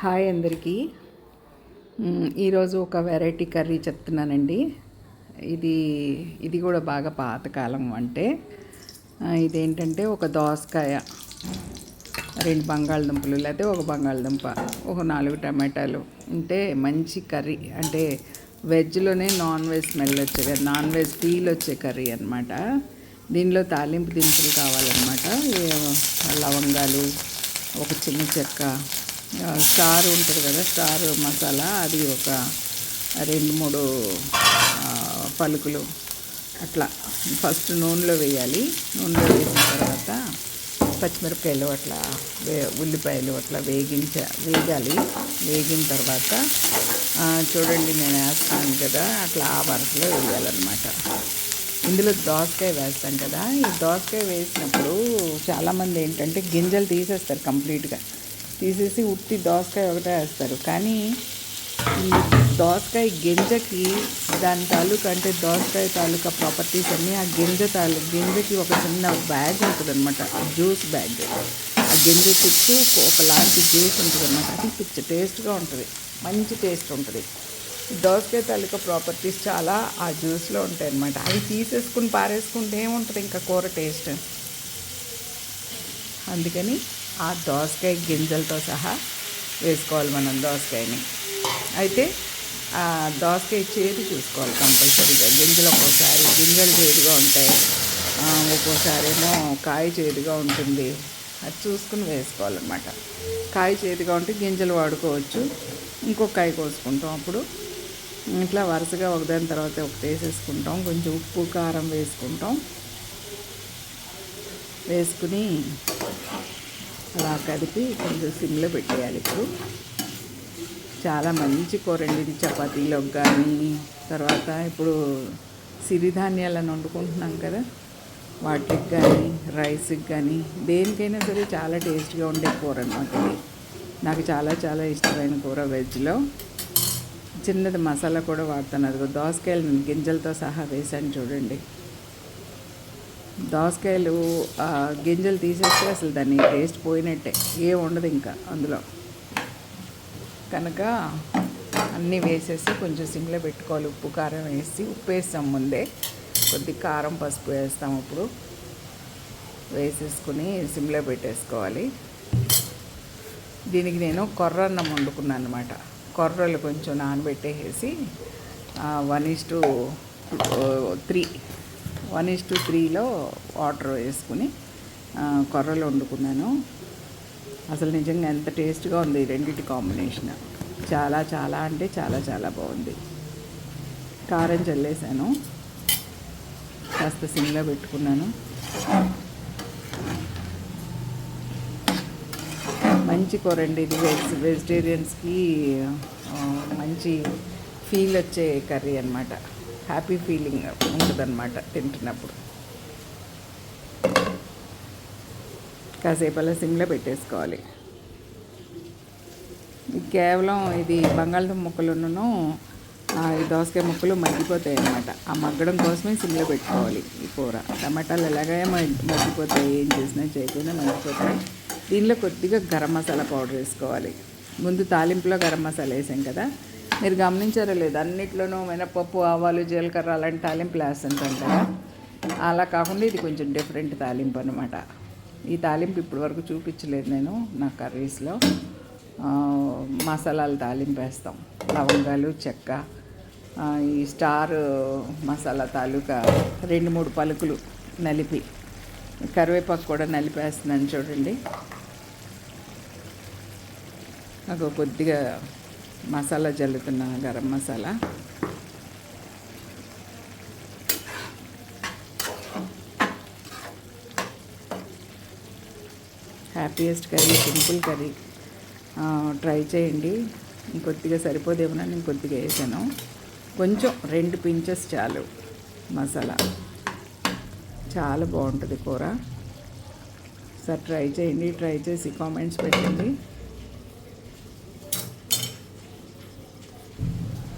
Hi అందరికీ. ఈరోజు ఒక వెరైటీ కర్రీ చెప్తున్నానండి. ఇది ఇది కూడా బాగా పాతకాలం అంటే ఇదేంటంటే ఒక దోసకాయ రెండు బంగాళదుంపలు లేకపోతే ఒక బంగాళదుంప ఒక నాలుగు టమాటాలు. ఉంటే మంచి కర్రీ. అంటే వెజ్లోనే నాన్ వెజ్ స్మెల్ వచ్చే నాన్ వెజ్ ఫీల్ వచ్చే కర్రీ అనమాట దీనిలో తాలింపు దినుసులు కావాలన్నమాట. లవంగాలు ఒక చిన్న చెక్క స్టార్ ఉంటుంది కదా స్టార్ మసాలా అది ఒక రెండు మూడు పలుకులు. అట్లా. ఫస్ట్ నూనెలో వేయాలి. నూనెలో వేసిన తర్వాత పచ్చిమిరపకాయలు అట్లా వే ఉల్లిపాయలు అట్లా వేగించ వేగాలి. వేగిన తర్వాత చూడండి నేను వేస్తాను కదా అట్లా ఆ వరసలో వేయాలన్నమాట. ఇందులో దోసకాయ వేస్తాం కదా ఈ దోసకాయ వేసినప్పుడు చాలామంది ఏంటంటే గింజలు తీసేస్తారు కంప్లీట్గా. తీసేసి ఉత్తి దోసకాయ ఒకటే వేస్తారు. కానీ ఈ దోసకాయ గింజకి దాని తాలూకా అంటే దోసకాయ తాలూకా ప్రాపర్టీస్ అన్నీ ఆ గింజ తాలూ గింజకి ఒక చిన్న బ్యాగ్ ఉంటుందన్నమాట. జ్యూస్ బ్యాగ్ ఆ గింజ చుట్టూ ఒకలాంటి జ్యూస్ ఉంటుందన్నమాట. అది పిచ్చి టేస్ట్గా ఉంటుంది. మంచి టేస్ట్ ఉంటుంది. దోసకాయ తాలూకా ప్రాపర్టీస్ చాలా ఆ జ్యూస్లో ఉంటాయి అన్నమాట అవి తీసేసుకుని పారేసుకుంటే ఏముంటుంది ఇంకా కూర టేస్ట్ అందుకని ఆ దోసకాయ గింజలతో సహా వేసుకోవాలి మనం దోసకాయని. అయితే ఆ దోసకాయ చేదు చూసుకోవాలి కంపల్సరీగా. గింజలు ఒక్కోసారి గింజలు చేదుగా ఉంటాయి. ఒక్కోసారి ఏమో కాయ చేదుగా ఉంటుంది. అది చూసుకుని వేసుకోవాలన్నమాట. కాయ చేదుగా ఉంటే గింజలు వాడుకోవచ్చు. ఇంకో కాయ కోసుకుంటాం అప్పుడు. ఇట్లా వరుసగా ఒకదాని తర్వాత ఒకటి వేసేసుకుంటాం. కొంచెం ఉప్పు కారం వేసుకుంటాం. వేసుకుని అలా కదిపి కొంచెం సిమ్లో పెట్టేయాలి ఇప్పుడు. చాలా మంచి కూరండి ఇది చపాతీలోకి కానీ తర్వాత ఇప్పుడు సిరిధాన్యాలను వండుకుంటున్నాం కదా వాటికి కానీ రైస్కి కానీ దేనికైనా సరే చాలా టేస్ట్గా ఉండే కూర అనమాట ఇది. నాకు చాలా చాలా ఇష్టమైన కూర వెజ్లో. చిన్నది మసాలా కూడా వాడుతాను. అది దోసకాయలు నేను గింజలతో సహా వేసాను చూడండి. దోసకాయలు గింజలు తీసేస్తే అసలు దాన్ని టేస్ట్ పోయినట్టే. ఏం ఉండదు ఇంకా అందులో. కనుక అన్నీ వేసేసి కొంచెం సిమ్లో పెట్టుకోవాలి. ఉప్పు కారం వేసి ఉప్పు వేస్తాం ముందే. కొద్ది కారం పసుపు వేస్తాం ఇప్పుడు వేసేసుకుని సిమ్లో పెట్టేసుకోవాలి. దీనికి నేను కొర్ర అన్నం వండుకున్నాను అనమాట కొర్రలు కొంచెం నానబెట్టేసి one is to three one is to త్రీలో వాటర్ వేసుకుని కొర్రలు వండుకున్నాను. అసలు నిజంగా ఎంత టేస్ట్గా ఉంది రెండింటి కాంబినేషన్. చాలా చాలా అంటే చాలా చాలా బాగుంది. కారం చల్లేసాను. కాస్త సిమ్లో పెట్టుకున్నాను. మంచి కూర అండి ఇది వెజ్ వెజిటేరియన్స్కి మంచి ఫీల్ వచ్చే కర్రీ అనమాట హ్యాపీ ఫీలింగ్ ఉంటుందన్నమాట తింటున్నప్పుడు. కాసేపు అలా సిమ్లో పెట్టేసుకోవాలి. కేవలం ఇది బంగాళదుంప ముక్కలును ఈ దోసకాయ ముక్కలు మగ్గిపోతాయి అన్నమాట ఆ మగ్గడం కోసమే సిమ్లో పెట్టుకోవాలి ఈ కూర. టమాటాలు ఎలాగే మగ్గిపోతాయి ఏం చేసినా చేయకుండా మగ్గిపోతాయి. దీనిలో కొద్దిగా గరం మసాలా పౌడర్ వేసుకోవాలి. ముందు తాలింపులో గరం మసాలా వేసాం కదా మీరు గమనించారో లేదు. అన్నిట్లోనూ మినపప్పు ఆవాలు జీలకర్ర అలాంటి తాలింపులు వేస్తుంటాం కదా అలా కాకుండా ఇది కొంచెం డిఫరెంట్ తాలింపు అనమాట ఈ తాలింపు ఇప్పటి వరకు చూపించలేదు నేను నా కర్రీస్లో మసాలాలు తాలింపు వేస్తాం. లవంగాలు చెక్క ఈ స్టార్ మసాలా తాలూకా రెండు మూడు పలుకులు నలిపి. కరివేపాకు కూడా నలిపేస్తున్నాను చూడండి. నాకు కొద్దిగా masala జల్లుతున్నా garam masala. Happiest curry simple curry try చేయండి. ఇంకొద్దిగా సరిపోదేమో నేను కొద్దిగా వేసాను. కొంచెం రెండు పించెస్ చాలు మసాలా. చాలా బాగుంటుంది కూర. సార్ ట్రై చేయండి ట్రై చేసి కామెంట్స్ పెట్టండి.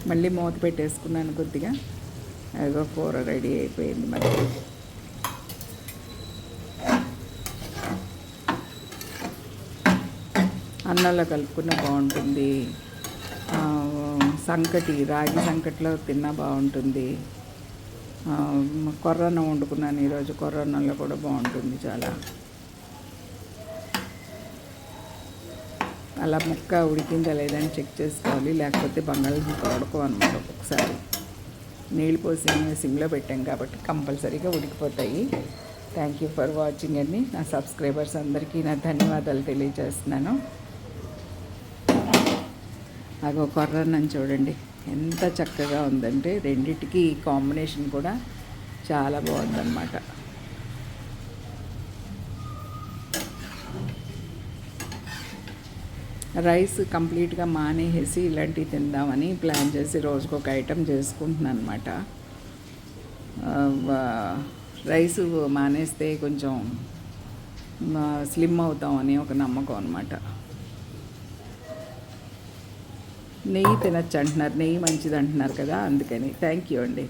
మళ్ళీ మూత పెట్టేసుకున్నాను కొద్దిగా. అదిగో కూర రెడీ అయిపోయింది మరి. అన్నంలో కలుపుకున్న బాగుంటుంది. సంకటి రాగి సంకటిలో తిన్నా బాగుంటుంది. కొర్రన్నం వండుకున్నాను ఈరోజు. కొర్రన్నంలో కూడా బాగుంటుంది చాలా. అలా ముక్క ఉడికిందా లేదా అని చెక్ చేసుకోవాలి. లేకపోతే బంగాళదుంప ఉడకవు అనమాట ఒక్కొక్కసారి నీళ్ళు పోసి సిమ్లో పెట్టాం కాబట్టి కంపల్సరీగా ఉడికిపోతాయి. థ్యాంక్ యూ ఫర్ వాచింగ్ అండి. నా సబ్స్క్రైబర్స్ అందరికీ నా ధన్యవాదాలు తెలియజేస్తున్నాను. అగో కొర్రన్నం చూడండి. ఎంత చక్కగా ఉందంటే రెండిటికి కాంబినేషన్ కూడా చాలా బాగుందన్నమాట. రైస్ కంప్లీట్గా మానేసి ఇలాంటివి తిందామని ప్లాన్ చేసి రోజుకు ఒక ఐటెం చేసుకుంటున్నాను అనమాట రైస్ మానేస్తే కొంచెం స్లిమ్ అవుతామని ఒక నమ్మకం అనమాట నెయ్యి తినచ్చు అంటున్నారు నెయ్యి మంచిది అంటున్నారు కదా అందుకని. థ్యాంక్ యూ అండి.